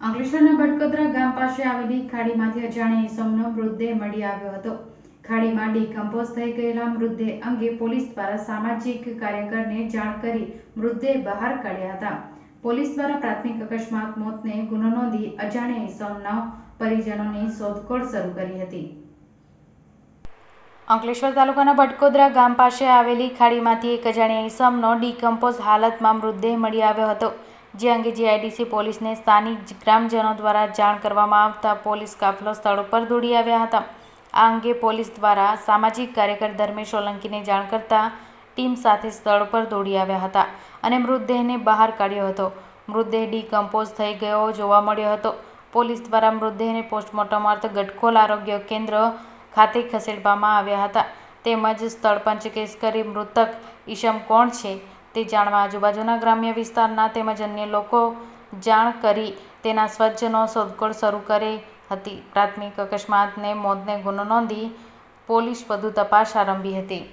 અંકલેશ્વરના બટકોદરા ગામ પાસે આવેલી ખાડીમાંથી અજાણ્યા ઈસમનો મૃતદેહ મળી આવ્યો હતો. ખાડીમાં ડીકમ્પોઝ થઈ ગયેલા મૃતદેહ અંગે પોલીસ દ્વારા સામાજિક કાર્યકરને જાણ કરી મૃતદેહ બહાર કાઢ્યા હતા. પોલીસ દ્વારા પ્રાથમિક અકસ્માત મોતને ગુનો નોંધી અજાણ્યા ઈસમના પરિજનોની શોધખોળ શરૂ કરી હતી. અંકલેશ્વર તાલુકાના ભટકોદરા ગામ પાસે આવેલી ખાડીમાંથી એક અજાણ્યા ઈસમનો ડીકમ્પોઝ હાલતમાં મૃતદેહ મળી આવ્યો હતો. જે અંગે જીઆઈડીસી પોલીસને સ્થાનિક ગ્રામજનો દ્વારા જાણ કરવામાં આવતા પોલીસ કાફલો સ્થળ ઉપર દોડી આવ્યા હતા. આ અંગે પોલીસ દ્વારા સામાજિક કાર્યકર ધર્મેશ સોલંકીને જાણ કરતા ટીમ સાથે સ્થળ પર દોડી આવ્યા હતા અને મૃતદેહને બહાર કાઢ્યો હતો. મૃતદેહ ડીકમ્પોઝ થઈ ગયો જોવા મળ્યો હતો. પોલીસ દ્વારા મૃતદેહને પોસ્ટમોર્ટમ અર્થે ગટખોલ આરોગ્ય કેન્દ્ર ખાતે ખસેડવામાં આવ્યા હતા. તેમજ સ્થળ પંચકેશ કરી મૃતક ઈશમ કોણ છે તે જાણવા આજુબાજુના ગ્રામ્ય વિસ્તારના તેમજ અન્ય લોકો જાણ કરી તેના સ્વજ્જનો શોધખોળ શરૂ કરી હતી. પ્રાથમિક અકસ્માતને, મોતને ગુનો નોંધી પોલીસ વધુ તપાસ આરંભી હતી.